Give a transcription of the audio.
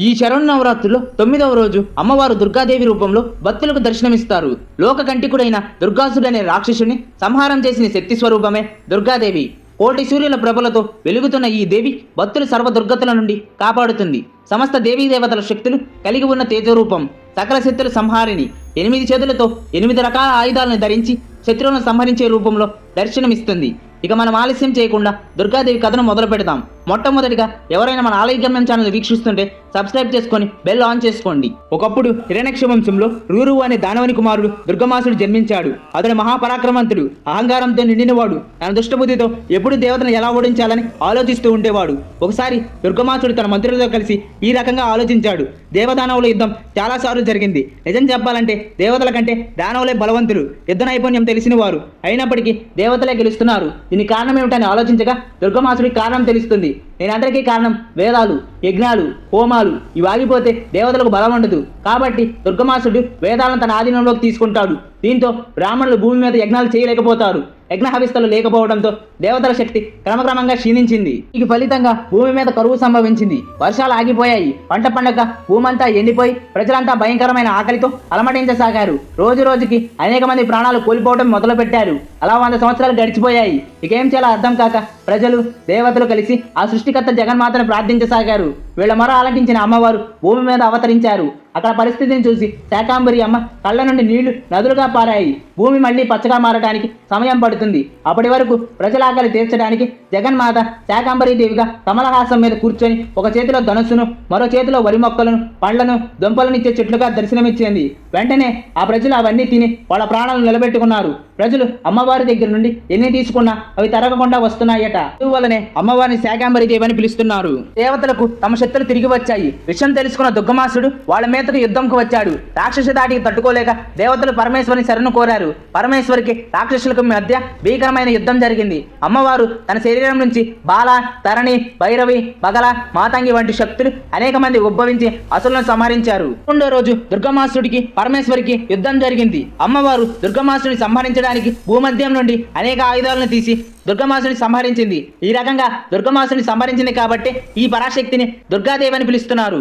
ఈ శరణ్ నవరాత్రుల్లో తొమ్మిదవ రోజు అమ్మవారు దుర్గాదేవి రూపంలో భక్తులకు దర్శనమిస్తారు. లోక కంటికుడైన దుర్గాసుడనే రాక్షసుని సంహారం చేసిన శక్తి స్వరూపమే దుర్గాదేవి. కోటి సూర్యుల ప్రభలతో వెలుగుతున్న ఈ దేవి భక్తులు సర్వ దుర్గతుల నుండి కాపాడుతుంది. సమస్త దేవీ దేవతల శక్తులు కలిగి ఉన్న తేజరూపం. సకల శక్తుల సంహారిణి. ఎనిమిది చేతులతో ఎనిమిది రకాల ఆయుధాలను ధరించి శత్రువులను సంహరించే రూపంలో దర్శనమిస్తుంది. ఇక మనం ఆలస్యం చేయకుండా దుర్గాదేవి కథను మొదలు పెడదాం మొట్టమొదటిగా ఎవరైనా మన ఆలయ గమ్యం ఛానల్ వీక్షిస్తుంటే సబ్స్క్రైబ్ చేసుకొని బెల్ ఆన్ చేసుకోండి. ఒకప్పుడు హిరణ్యక్ష వంశంలో రూరు అనే దానవని కుమారుడు దుర్గమాసుడు జన్మించాడు. అతడు మహాపరాక్రమంతుడు అహంకారంతో నిండినవాడు. తన దుష్టబుద్ధితో ఎప్పుడు దేవతను ఎలా ఓడించాలని ఆలోచిస్తూ ఉండేవాడు. ఒకసారి దుర్గమాసుడు తన మంత్రులతో కలిసి ఈ రకంగా ఆలోచించాడు. దేవదానవుల యుద్ధం చాలాసార్లు జరిగింది. నిజం చెప్పాలంటే దేవతల కంటే దానవులే బలవంతులు. యుద్ధ నైపుణ్యం తెలిసిన వారు అయినప్పటికీ దేవతలే గెలుస్తున్నారు. దీనికి కారణం ఏమిటని ఆలోచించగా దుర్గమాసుడికి కారణం తెలుస్తుంది. నేనందరికీ కారణం వేదాలు యజ్ఞాలు హోమాలు ఇవి ఆగిపోతే దేవతలకు బలం ఉండదు. కాబట్టి దుర్గమాసుడు వేదాలను తన ఆధీనంలోకి తీసుకుంటాడు. దీంతో బ్రాహ్మణులు భూమి మీద యజ్ఞాలు చేయలేకపోతారు. యజ్ఞహవిస్తలు లేకపోవడంతో దేవతల శక్తి క్రమక్రమంగా క్షీణించింది. ఈ ఫలితంగా భూమి మీద కరువు సంభవించింది. వర్షాలు ఆగిపోయాయి. పంట పండగ భూమంతా ఎండిపోయి ప్రజలంతా భయంకరమైన ఆకలితో అలమటించసాగారు. రోజు రోజుకి అనేక మంది ప్రాణాలు కోల్పోవడం మొదలుపెట్టారు. అలా వంద సంవత్సరాలు గడిచిపోయాయి. ఇకేం చేయాలో అర్థం కాక ప్రజలు దేవతలు కలిసి ఆ సృష్టికర్త జగన్మాతను ప్రార్థించసాగారు. వీళ్ళ మొర ఆలకించిన అమ్మవారు భూమి మీద అవతరించారు. అక్కడ పరిస్థితిని చూసి శాకాంబరి అమ్మ కళ్ళ నుండి నీళ్ళు నదులుగా పారాయి. భూమి మళ్ళీ పచ్చగా మారడానికి సమయం పడుతుంది. అప్పటి వరకు ప్రజల ఆకలి తీర్చడానికి జగన్మాత శాకాంబరి దేవిగా కమలహాసం మీద కూర్చొని ఒక చేతిలో ధనుస్సును మరో చేతిలో వరి మొక్కలను పండ్లను దుంపలనిచ్చే చెట్లుగా దర్శనమిచ్చింది. వెంటనే ఆ ప్రజలు అవన్నీ తిని వాళ్ళ ప్రాణాలను నిలబెట్టుకున్నారు. ప్రజలు అమ్మవారి దగ్గర నుండి ఎన్ని తీసుకున్నా అవి తరగకుండా వస్తున్నాయట. అందువల్లనే అమ్మవారిని శాకాంబరి దేవి అని పిలుస్తున్నారు. దేవతలకు తమ శక్తులు తిరిగి వచ్చాయి. విషయం తెలుసుకున్న దుర్గమాసుడు వాళ్ళ మీదకు యుద్ధంకు వచ్చాడు. రాక్షస దాటికి తట్టుకోలేక దేవతలు పరమేశ్వరిని శరణు కోరారు. పరమేశ్వరికి రాక్షసులకు మధ్య భీకరమైన యుద్ధం జరిగింది. అమ్మవారు తన శరీరం నుంచి బాల తరణి భైరవి బగల మాతంగి వంటి శక్తులు అనేక మంది ఉద్భవించి అసులను సంహరించారు. రెండో రోజు దుర్గమాసుడికి పరమేశ్వరికి యుద్ధం జరిగింది. అమ్మవారు దుర్గమాసుడిని చేయడానికి భూమధ్యం నుండి అనేక ఆయుధాలను తీసి దుర్గమాసుని సంహరించింది. ఈ రకంగా దుర్గమాసుని సంహరించింది కాబట్టి ఈ పరాశక్తిని దుర్గాదేవి అని పిలుస్తున్నారు.